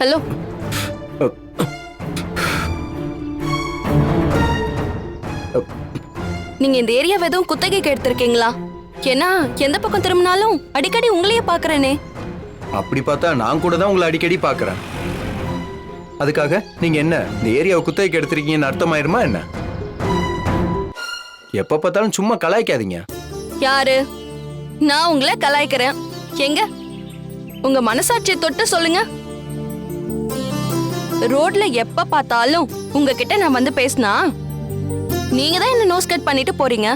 Hello. நீங்க இந்த area எதுவும் குத்தகைக்கு எடுத்திருக்கீங்களா? ஏன்னா எந்த பக்கம் திரும்பினாலும் அடிக்கடி உங்களையே பாக்குறேனே அப்படி பார்த்தா நான் கூட தான் உங்களை அடிக்கடி பார்க்குறேன். அதுக்காக நீங்கள் என்ன இந்த ஏரியாவை குத்தகைக்கு எடுத்திருக்கீங்கன்னு அர்த்தமாயிருமா என்ன? எப்போ பார்த்தாலும் சும்மா கலாய்க்காதீங்க. யாரு? நான் உங்களை கலாய்க்கிறேன். எங்க? உங்க மனசாட்சியை தொட்டு சொல்லுங்க. ரோட்ல எப்ப பார்த்தாலும் உங்ககிட்ட நான் வந்து பேசினா? நீங்க தான் என்ன நோஸ் கட் பண்ணிட்டு போறீங்க?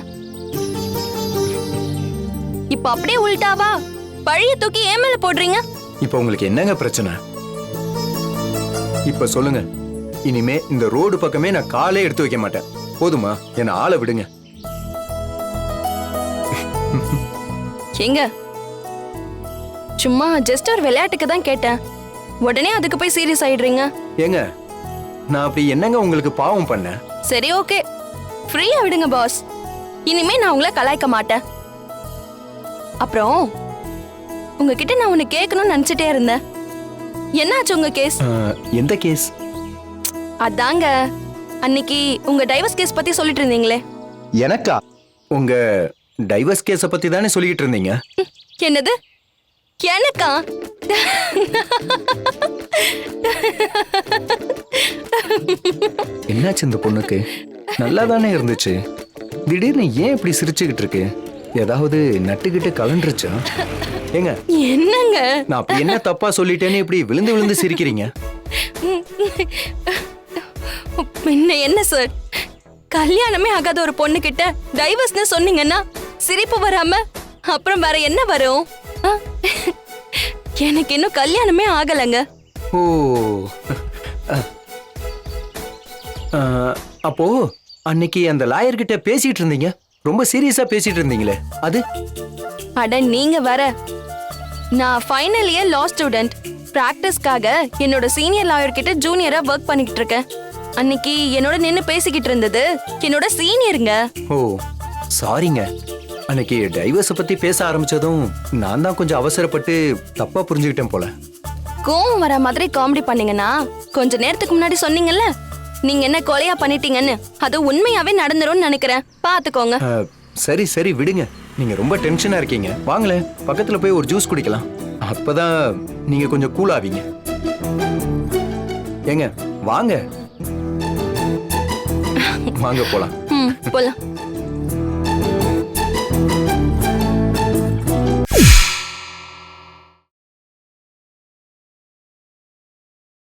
இப்ப அப்படியே உள்டாவா? பழைய தூக்கி ஏன் மேல போடுறீங்க? இப்ப உங்களுக்கு என்னங்க பிரச்சனை? இப்ப சொல்லுங்க. இனிமே இந்த ரோடு பக்கமே நான் காலே எடுத்து வைக்க மாட்டேன். போதுமா? என்ன ஆளை விடுங்க. எங்க சும்மா ஜஸ்ட் ஒரு விளையாட்டுக்கு தான் கேட்டேன். உடனே அதுக்கு போய் சீரியஸ் ஆயிடுறீங்க? ஏங்க நான் அப்படி என்னங்க உங்களுக்கு பாவம் பண்ணேன்? சரி ஓகே ஃப்ரீயா விடுங்க பாஸ் இனிமே நான் உங்களை கலாய்க்க மாட்டேன். அப்புறம் உங்ககிட்ட நான் ஒன்னு கேட்கணும்னு நினைச்சிட்டே இருந்தேன். என்னாச்சு உங்க கேஸ் அஹ், எந்த கேஸ் அதாங்க அன்னைக்கு உங்க டைவர்ஸ் கேஸ் பத்தி சொல்லிட்டு இருந்தீங்களே. எனக்கா? உங்க டைவர்ஸ் கேஸ பத்தி தானே சொல்லிட்டு இருந்தீங்க? என்னது? எனக்கா? என்னாச்சு இந்த பொண்ணுக்கு? நல்லா தானே இருந்துச்சு. திடீர்னு ஏன் இப்படி சிரிச்சுக்கிட்டு இருக்கு? ஏதாவது நட்டுக்கிட்டு கலண்டுருச்சா ஏங்க என்னங்க? நான் அப்படி என்ன தப்பா சொல்லிட்டேன்னு இப்படி விழுந்து விழுந்து சிரிக்கிறீங்க? பின்ன என்ன சார்? கல்யாணமே ஆகாத ஒரு பொண்ணு கிட்ட டைவர்ஸ்னு சொன்னீங்கன்னா சிரிப்பு வராம அப்புறம் வேற என்ன வரும்? எனக்கு இன்னும் கல்யாணமே ஆகலங்க. ஓ. அப்போ அன்னைக்கு அந்த லாயர் கிட்ட பேசிட்டு இருந்தீங்க? ரொம்ப சீரியஸா பேசிட்டு இருந்தீங்களே அது? அட நீங்க வர நான் ஃபைனல் இயர் லா ஸ்டூடெண்ட் பிராக்டிஸ்க்காக என்னோட சீனியர் லாயர் கிட்ட ஜூனியரா ஒர்க் பண்ணிக்கிட்டு இருக்கேன். அன்னைக்கு என்னோட நின்னு பேசிக்கிட்டு இருந்தது என்னோட சீனியருங்க ஓ சாரிங்க அன்னைக்கு டைவர்ஸை பத்தி பேச ஆரம்பிச்சதும் நான் தான் கொஞ்சம் அவசரப்பட்டு தப்பா புரிஞ்சுக்கிட்டேன் போல. கோவம் வர மாதிரி காமெடி பண்ணீங்கன்னா கொஞ்ச நேரத்துக்கு முன்னாடி சொன்னீங்கல்ல? நீங்க என்ன கொலையா பண்ணிட்டீங்கன்னு அது உண்மையாவே நடந்துரும்னு நினைக்கிறேன். பாத்துக்கோங்க. சரி சரி விடுங்க. நீங்க ரொம்ப டென்ஷனா இருக்கீங்க. வாங்களேன் பக்கத்துல போய் ஒரு ஜூஸ் குடிக்கலாம். அப்பதான் நீங்க கொஞ்சம் கூல் ஆவீங்க. ஏங்க வாங்க. வாங்க போலாம். போலாம்.